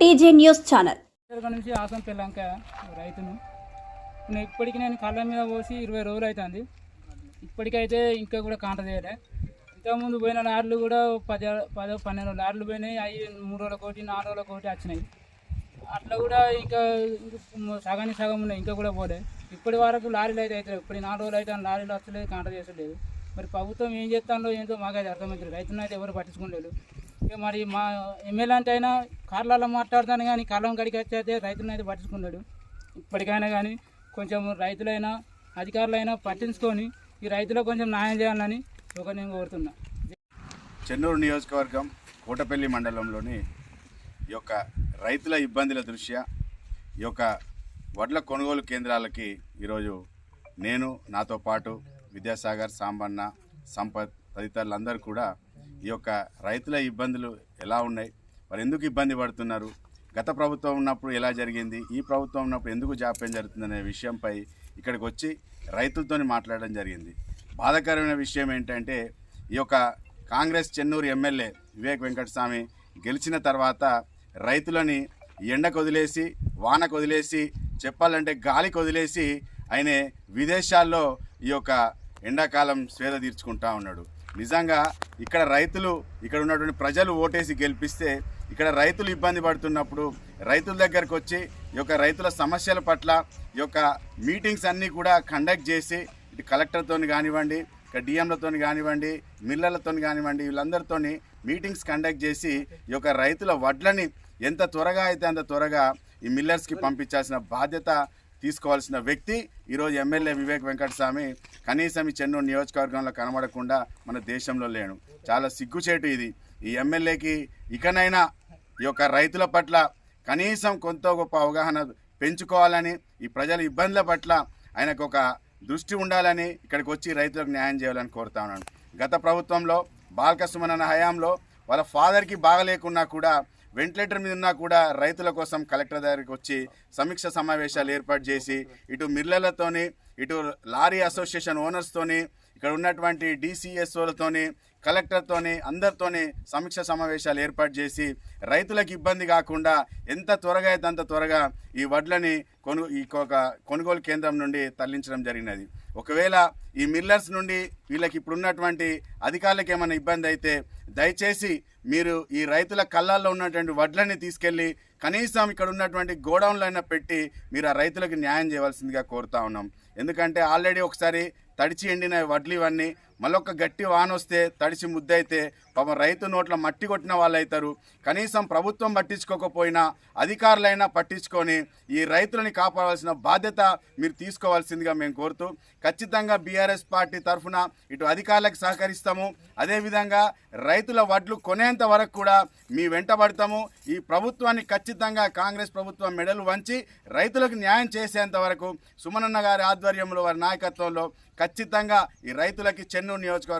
TJ news channel. దగ్గర నుంచి awesome పిల్లంక రైతును. నేను ఇప్పటికి నేను కళ్ళ మీద పోసి ఇరవై రోజులు అవుతుంది ఇప్పటికైతే ఇంకా కూడా కాంట చేయలే. ఇంతకుముందు పోయిన లారీలు కూడా పది పదో పన్నెండు లారీలు పోయినాయి. అవి మూడు రోజుల కోటి నాలుగు రోజుల కోటి వచ్చినాయి. అట్లా కూడా ఇంకా సగానికి సగం ఉన్నాయి. ఇంకా కూడా పోలే. ఇప్పటి వరకు లారీలు అయితే అవుతాయి ఇప్పుడు నాలుగు రోజులు అయితే లారీలు వస్తలేదు కాంట చేసలేదు మరి ప్రభుత్వం ఏం చేస్తానో ఏంటో మాకైతే అర్థమవుతుంది రైతులను అయితే ఎవరు పట్టించుకోలేదు మరి మా ఎమ్మెల్యే అంటే అయినా కార్లలో మాట్లాడతాను కానీ కాలం కడికి వచ్చేస్తే రైతులను అయితే పట్టించుకున్నాడు ఇప్పటికైనా కానీ కొంచెం రైతులైనా అధికారులైనా పట్టించుకొని ఈ రైతులకు కొంచెం న్యాయం చేయాలని ఒక నేను కోరుతున్నా. చెన్నూరు నియోజకవర్గం కోటపల్లి మండలంలోని ఈ యొక్క రైతుల ఇబ్బందుల దృష్ట్యా ఈ యొక్క వడ్ల కొనుగోలు కేంద్రాలకి ఈరోజు నేను నాతో పాటు విద్యాసాగర్ సాంబన్న సంపత్ తదితరులందరూ కూడా ఈ యొక్క రైతుల ఇబ్బందులు ఎలా ఉన్నాయి? వారు ఎందుకు ఇబ్బంది పడుతున్నారు? గత ప్రభుత్వం ఉన్నప్పుడు ఎలా జరిగింది? ఈ ప్రభుత్వం ఉన్నప్పుడు ఎందుకు జాప్యం జరుగుతుందనే విషయంపై ఇక్కడికి వచ్చి రైతులతోని మాట్లాడడం జరిగింది. బాధాకరమైన విషయం ఏంటంటే ఈ యొక్క కాంగ్రెస్ చెన్నూరు ఎమ్మెల్యే వివేక్ వెంకటస్వామి గెలిచిన తర్వాత రైతులని ఎండకు వదిలేసి వానకు వదిలేసి చెప్పాలంటే గాలికి వదిలేసి ఆయన విదేశాల్లో ఈ యొక్క ఎండాకాలం స్వేద తీర్చుకుంటా ఉన్నాడు. నిజంగా ఇక్కడ రైతులు ఇక్కడ ఉన్నటువంటి ప్రజలు ఓటేసి గెలిపిస్తే ఇక్కడ రైతులు ఇబ్బంది పడుతున్నప్పుడు రైతుల దగ్గరకు వచ్చి ఈ యొక్క రైతుల సమస్యల పట్ల ఈ యొక్క మీటింగ్స్ అన్నీ కూడా కండక్ట్ చేసి ఇటు కలెక్టర్తో కానివ్వండి ఇక్కడ డిఎంలతో కానివ్వండి మిల్లర్లతో కానివ్వండి వీళ్ళందరితోని మీటింగ్స్ కండక్ట్ చేసి ఈ యొక్క రైతుల వడ్లని ఎంత త్వరగా అయితే అంత త్వరగా ఈ మిల్లర్స్కి పంపించాల్సిన బాధ్యత తీసుకోవాల్సిన వ్యక్తి ఈరోజు ఎమ్మెల్యే వివేక్ వెంకటస్వామి. కనీసం ఈ చెన్నూరు నియోజకవర్గంలో కనబడకుండా మన దేశంలో లేను చాలా సిగ్గుచేటు ఇది. ఈ ఎమ్మెల్యేకి ఇకనైనా ఈ యొక్క రైతుల పట్ల కనీసం కొంత గొప్ప అవగాహన పెంచుకోవాలని ఈ ప్రజల ఇబ్బందుల పట్ల ఆయనకు ఒక దృష్టి ఉండాలని ఇక్కడికి వచ్చి రైతులకు న్యాయం చేయాలని కోరుతా ఉన్నాను. గత ప్రభుత్వంలో బాలక హయాంలో వాళ్ళ ఫాదర్కి బాగలేకున్నా కూడా వెంటిలేటర్ మీద ఉన్నా కూడా రైతుల కోసం కలెక్టర్ దగ్గరికి వచ్చి సమీక్ష సమావేశాలు ఏర్పాటు చేసి ఇటు మిర్లలతోని ఇటు లారీ అసోసియేషన్ ఓనర్స్తోని ఇక్కడ ఉన్నటువంటి డిసిఎస్ఓలతోని కలెక్టర్తోని అందరితోని సమీక్ష సమావేశాలు ఏర్పాటు చేసి రైతులకు ఇబ్బంది కాకుండా ఎంత త్వరగా అయితే అంత త్వరగా ఈ వడ్లని కొను ఈ కొనుగోలు కేంద్రం నుండి తరలించడం జరిగినది. ఒకవేళ ఈ మిల్లర్స్ నుండి వీళ్ళకి ఇప్పుడున్నటువంటి అధికారులకు ఏమైనా ఇబ్బంది అయితే దయచేసి మీరు ఈ రైతుల కళ్ళల్లో ఉన్నటువంటి వడ్లని తీసుకెళ్ళి కనీసం ఇక్కడ ఉన్నటువంటి గోడౌన్లైనా పెట్టి మీరు ఆ రైతులకు న్యాయం చేయవలసిందిగా కోరుతా ఉన్నాం. ఎందుకంటే ఆల్రెడీ ఒకసారి తడిచి ఎండిన వడ్లు ఇవన్నీ మళ్ళొక గట్టి వాన వస్తే తడిచి ముద్దయితే పాపం రైతు నోట్ల మట్టి కొట్టిన వాళ్ళు అవుతారు కనీసం ప్రభుత్వం పట్టించుకోకపోయినా అధికారులైనా పట్టించుకొని ఈ రైతులని కాపాడాల్సిన బాధ్యత మీరు తీసుకోవాల్సిందిగా మేము కోరుతూ ఖచ్చితంగా బీఆర్ఎస్ పార్టీ తరఫున ఇటు అధికారులకు సహకరిస్తాము. అదేవిధంగా రైతుల వడ్లు కొనేంత వరకు కూడా మీ వెంటబడతాము ఈ ప్రభుత్వాన్ని ఖచ్చితంగా కాంగ్రెస్ ప్రభుత్వం మెడలు వంచి రైతులకు న్యాయం చేసేంత వరకు సుమనన్న గారి ఆధ్వర్యంలో వారి నాయకత్వంలో ఖచ్చితంగా ఈ రైతులకి చెన్నూరు నియోజకవర్గం